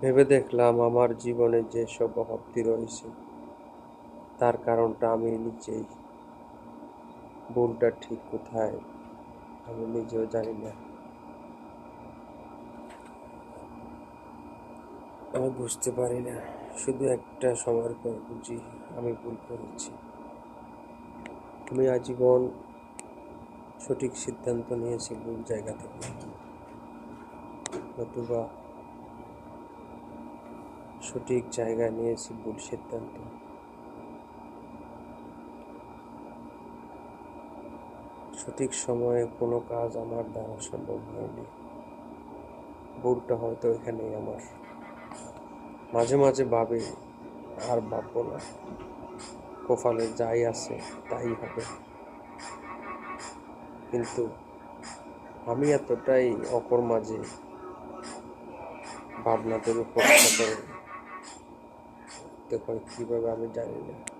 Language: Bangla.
ভেবে দেখলাম আমার জীবনে যেসব অভাবটি রয়েছে, তার কারণটা আমি নিজেই। ভুলটা ঠিক কোথায়, আমি নিজেও জানি না। আমি বুঝতে পারি না, শুধু একটা সময়ের পর বুঝি আমি ভুল করেছি। আমি আজীবন সঠিক সিদ্ধান্ত নিয়েছি ভুল জায়গা থেকে। নতুবা সঠিক জায়গায় নিয়েছি ভুল সিদ্ধান্ত। সঠিক সময়ে কোনো কাজ আমার দ্বারা সম্ভব হয়নি। ভুলটা হয়তো এখানেই আমার। মাঝে মাঝে ভাবে, আর ভাববো না। কপালে যাই আছে, তাই হবে। কিন্তু আমি এতটাই অপর মাঝে ভাবনাদের উপর করে দেখো কীভাবে আমি জানি না।